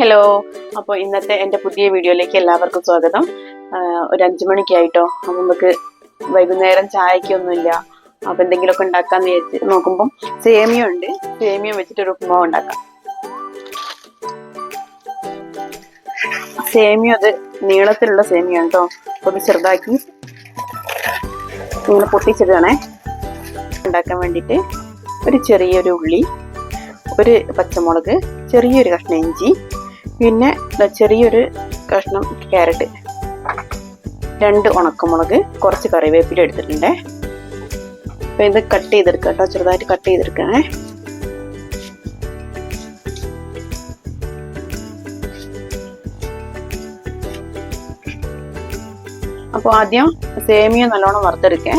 Hello അപ്പോൾ ഇന്നത്തെ എന്റെ പുതിയ വീഡിയോയിലേക്ക് എല്ലാവർക്കും സ്വാഗതം. ഒരു അഞ്ചു മണിക്കായിട്ടോ. അപ്പം നമുക്ക് വൈകുന്നേരം ചായക്കൊന്നുമില്ല. അപ്പം എന്തെങ്കിലുമൊക്കെ ഉണ്ടാക്കാന്ന് വിചാരിച്ച് നോക്കുമ്പം സേമിയ ഉണ്ട്. സേമിയ വെച്ചിട്ട് ഒരു ഉപ്പുമാവ് ഉണ്ടാക്കാം. സേമിയ അത് നീളത്തിലുള്ള സേമിയ കേട്ടോ അപ്പോൾ അത് ചെറുതാക്കി ഇങ്ങനെ പൊട്ടിച്ചെടുക്കണേ. ഉണ്ടാക്കാൻ വേണ്ടിയിട്ട് ഒരു ചെറിയൊരു ഉള്ളി ഒരു പച്ചമുളക് ചെറിയൊരു കഷ്ണം ഇഞ്ചി പിന്നെ ചെറിയൊരു കഷ്ണം ക്യാരറ്റ്. രണ്ട് ഉണക്കമുളക് കുറച്ച് കറിവേപ്പില എടുത്തിട്ടുണ്ട്. അപ്പൊ ഇത് കട്ട് ചെയ്തെടുക്കുക കേട്ടോ ചെറുതായിട്ട് കട്ട് ചെയ്തെടുക്കണേ. അപ്പോൾ ആദ്യം സേമിയ നല്ലോണം വറുത്തെടുക്കേ.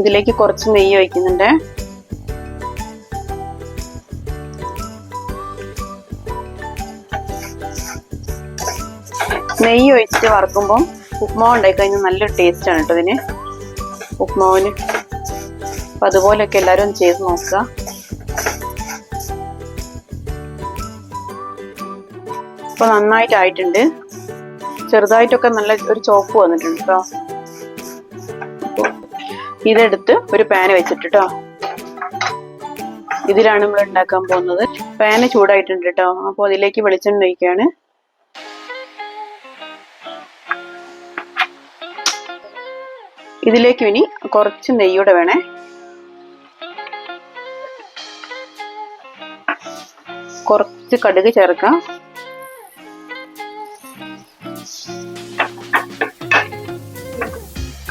ഇതിലേക്ക് കുറച്ച് നെയ്യ് ഒഴിക്കുന്നുണ്ട്. നെയ്യ് ഒഴിച്ചിട്ട് വറുക്കുമ്പോൾ ഉപ്മാവ് ഉണ്ടായി കഴിഞ്ഞാൽ നല്ലൊരു ടേസ്റ്റ് ആണ് കേട്ടോ ഇതിന്. ഉപ്മാവിന്. അപ്പൊ അതുപോലെയൊക്കെ എല്ലാവരും ഒന്ന് ചെയ്ത് നോക്കുക. ഇപ്പൊ നന്നായിട്ട് ആയിട്ടുണ്ട് ചെറുതായിട്ടൊക്കെ നല്ല ഒരു ചോപ്പ് വന്നിട്ടുണ്ട് കേട്ടോ. ഇതെടുത്ത് ഒരു പാന് വെച്ചിട്ട് ഇതിലാണ് നമ്മൾ ഉണ്ടാക്കാൻ പോകുന്നത്. പാന് ചൂടായിട്ടുണ്ട് കേട്ടോ അപ്പോൾ അതിലേക്ക് വെളിച്ചെണ്ണ ഒഴിക്കുകയാണ് ഇതിലേക്ക് ഇനി കുറച്ച് നെയ്യൂടെ വേണേ. കുറച്ച് കടുക് ചേർക്കാം.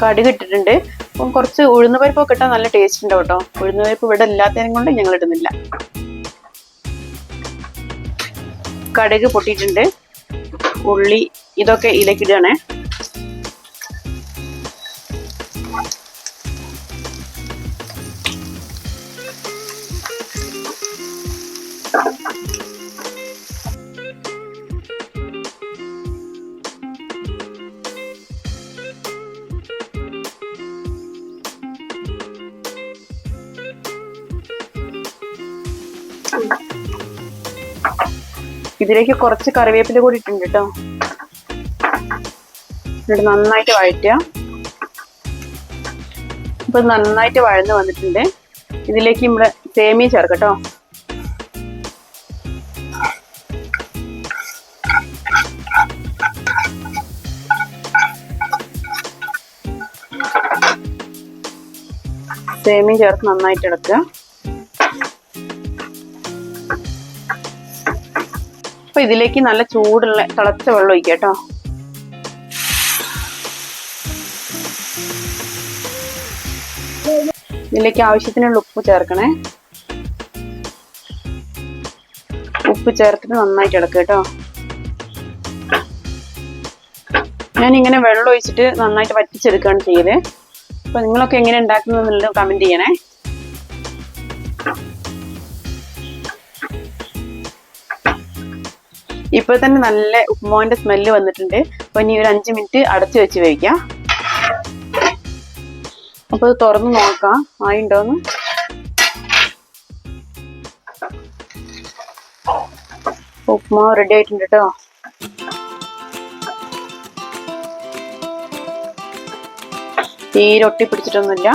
കടുക് ഇട്ടിട്ടുണ്ട്. അപ്പം കുറച്ച് ഉഴുന്ന് പരിപ്പൊക്കെ ഇട്ടാൽ നല്ല ടേസ്റ്റ് ഉണ്ടാവും കേട്ടോ. ഉഴുന്ന് പരിപ്പ് ഇവിടെ ഇല്ലാത്തതിനും കൊണ്ട് ഞങ്ങൾ ഇടുന്നില്ല കടുക് പൊട്ടിയിട്ടുണ്ട്. ഉള്ളി ഇതൊക്കെ ഇതിലേക്ക് ഇടുകയാണേ. ഇതിലേക്ക് കുറച്ച് കറിവേപ്പില കൂടി ഇട്ടുണ്ട് കേട്ടോ എന്നിട്ട് നന്നായിട്ട് വഴറ്റുക. ഇപ്പൊ നന്നായിട്ട് വഴന്ന് വന്നിട്ടുണ്ട്. ഇതിലേക്ക് നമ്മുടെ സേമിയ ചേർക്കട്ടോ സേമിയ ചേർത്ത് നന്നായിട്ട് ഇളക്കുക. അപ്പൊ ഇതിലേക്ക് നല്ല ചൂടുള്ള തിളച്ച വെള്ളം ഒഴിക്കുക കേട്ടോ. ഇതിലേക്ക് ആവശ്യത്തിനുള്ള ഉപ്പ് ചേർക്കണേ. ഉപ്പ് ചേർത്തിട്ട് നന്നായിട്ട് ഇളക്കുക കേട്ടോ. ഞാൻ ഇങ്ങനെ വെള്ളം ഒഴിച്ചിട്ട് നന്നായിട്ട് വറ്റിച്ചെടുക്കുകയാണ് ചെയ്തത് അപ്പൊ നിങ്ങളൊക്കെ എങ്ങനെ ഉണ്ടാക്കുന്നത് കമന്റ് ചെയ്യണേ. ഇപ്പോൾ തന്നെ നല്ല ഉപ്പുമാവിന്റെ സ്മെല്ല് വന്നിട്ടുണ്ട്. അപ്പൊ ഇനി ഒരു അഞ്ച് മിനിറ്റ് അടച്ചു വെച്ച് വേവിക്കാം. അപ്പൊ ഇത് തുറന്ന് നോക്കാം. ആയിണ്ടോന്ന്? ഉപ്പുമാവ് റെഡി ആയിട്ടുണ്ട് കേട്ടോ തീരെ ഒട്ടി പിടിച്ചിട്ടൊന്നുമില്ല.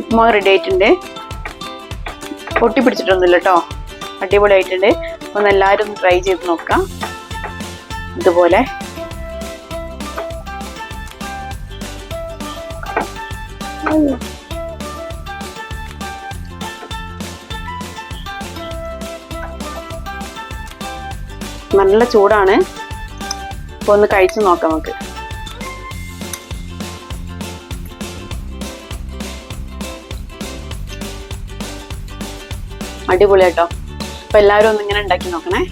ഉപ്പുമാവ് റെഡി ആയിട്ടുണ്ട്. പൊട്ടി പിടിച്ചിട്ടൊന്നുമില്ല കേട്ടോ അടിപൊളിയായിട്ടുണ്ട്. ഒന്ന് എല്ലാവരും ട്രൈ ചെയ്ത് നോക്കാം. ഇതുപോലെ. നല്ല ചൂടാണ്. അപ്പൊ ഒന്ന് കഴിച്ചു നോക്കാം നമുക്ക്. അടിപൊളിയാട്ടോ. അപ്പോൾ എല്ലാവരും ഒന്ന് ഇങ്ങനെ ഉണ്ടാക്കി നോക്കണേ.